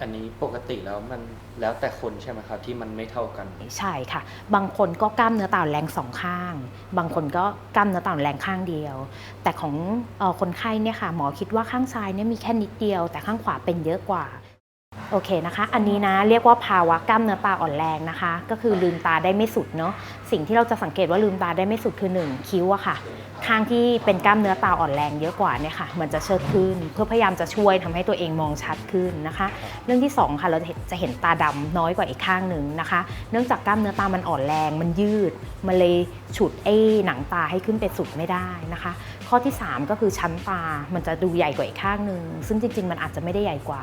อันนี้ปกติแล้วมันแล้วแต่คนใช่ไหมครับที่มันไม่เท่ากัน ใช่ค่ะ บางคนก็กล้ามเนื้อต่าอ่อนแรงสองข้าง บางคนก็กล้ามเนื้อต่าอ่อนแรงข้างเดียว แต่ของออคนไข้เนี่ยค่ะหมอคิดว่าข้างซ้ายเนี่ยมีแค่นิดเดียว แต่ข้างขวาเป็นเยอะกว่า โอเคนะคะ อันนี้นะเรียกว่าภาวะกล้ามเนื้อตาอ่อนแรงนะคะ ก็คือลืมตาได้ไม่สุดเนาะ สิ่งที่เราจะสังเกตว่าลืมตาได้ไม่สุดคือ 1 คิ้วอะค่ะ ข้างที่เป็นกล้ามเนื้อตาอ่อนแรงเยอะกว่าเนี่ยค่ะมันจะเชิดขึ้น เพื่อพยายามจะช่วยทำให้ตัวเองมองชัดขึ้นนะคะ เรื่องที่สองค่ะเราจะเห็นตาดำน้อยกว่าอีกข้างหนึ่งนะคะ เนื่องจากกล้ามเนื้อตามันอ่อนแรง มันยืด มันเลยฉุดไอ้หนังตาให้ขึ้นไปสุดไม่ได้นะคะข้อที่ 3 ก็คือชั้นตา มันจะดูใหญ่กว่าอีกข้างหนึ่งซึ่งจริง ๆ มันอาจจะไม่ได้ใหญ่กว่า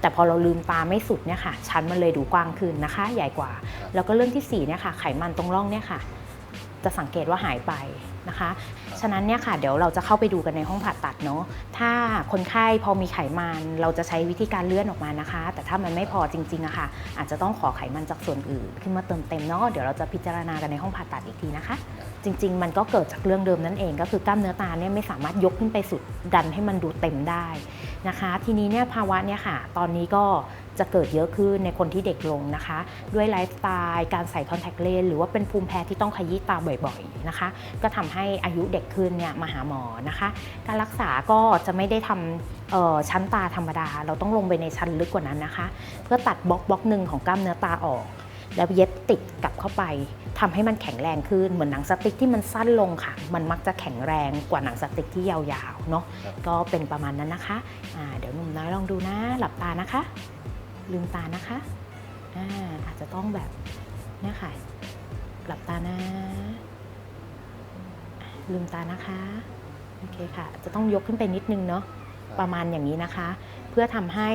แต่พอเราลืมตาไม่สุดเนี่ยค่ะ ชั้นมันเลยดูกว้างขึ้นนะคะ ใหญ่กว่า แล้วก็เรื่องที่4เนี่ยค่ะ ไขมันตรงร่องเนี่ยค่ะ จะสังเกตว่าหายไปนะคะ ฉะนั้นเนี่ยค่ะเดี๋ยวเราจะเข้าไปดูกันในห้องผ่าตัดเนาะถ้าคนไข้พอมีไขมันเราจะใช้วิธีการเลื่อนออกมานะคะ แต่ถ้ามันไม่พอจริงๆอะค่ะ อาจจะต้องขอไขมันจากส่วนอื่น ขึ้นมาเติมเต็มเนาะเดี๋ยวเราจะพิจารณากันในห้องผ่าตัดอีกทีนะคะ จริง ๆ มันก็เกิดจากเรื่องเดิมนั่นเอง ก็คือกล้ามเนื้อตาเนี่ยไม่สามารถยกขึ้นไปสุดดันให้มันดูเต็มได้นะคะ ทีนี้เนี่ยภาวะเนี่ยค่ะ ตอนนี้ก็ จะเกิดเยอะขึ้นในคนที่เด็กลงนะคะ ด้วยไลฟ์สไตล์การใส่คอนแทคเลนส์หรือว่าเป็นภูมิแพ้ที่ต้องขยี้ตาบ่อยๆนะคะ ก็ทำให้อายุเด็กขึ้นเนี่ยมาหาหมอนะคะ การรักษาก็จะไม่ได้ทำเอ่อชั้นตาธรรมดา เราต้องลงไปในชั้นลึกกว่านั้นนะคะ เพื่อตัดบล็อกบล็อกหนึ่งของกล้ามเนื้อตาออก แล้วเย็บติดกลับเข้าไปทำให้มันแข็งแรงขึ้นเหมือนหนังสติ๊กที่มันสั้นลงค่ะ มันมักจะแข็งแรงกว่าหนังสติ๊กที่ยาวๆเนาะครับก็เป็นประมาณนั้นนะคะอ่าเดี๋ยวหนุ่มน้อยลองดูนะ หลับตานะคะ ลืมตานะคะอ่าอาจจะต้องแบบเนี่ยค่ะหลับตานะอะลืมตานะคะโอเคค่ะ จะต้องยกขึ้นไปนิดนึงเนาะประมาณอย่างนี้นะคะ เพื่อทำให้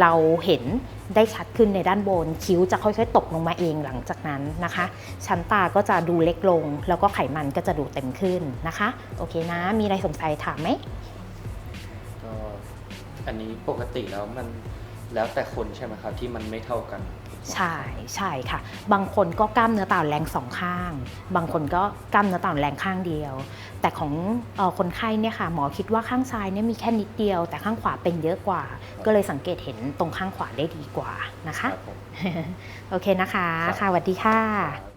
เราเห็นได้ชัดขึ้นในด้านบน คิ้วจะค่อยๆ ตกลงมาเองหลังจากนั้นนะคะ ชั้นตาก็จะดูเล็กลง แล้วก็ไขมันก็จะดูเต็มขึ้นนะคะ โอเคนะ มีอะไรสงสัยถามไหมก็อันนี้ปกติแล้วมัน แล้วแต่คนใช่ไหมครับที่มันไม่เท่ากัน ใช่ใช่ค่ะ บางคนก็กล้ามเนื้อตาอ่อนแรงสองข้าง บางคนก็กล้ามเนื้อตาอ่อนแรงข้างเดียว แต่ของเออคนไข้เนี่ยค่ะ หมอคิดว่าข้างซ้ายเนี่ยมีแค่นิดเดียว แต่ข้างขวาเป็นเยอะกว่า ก็เลยสังเกตเห็นตรงข้างขวาได้ดีกว่านะครัคะบผมโอเคนะคะครับค่ะสวัสดีค่ะครับ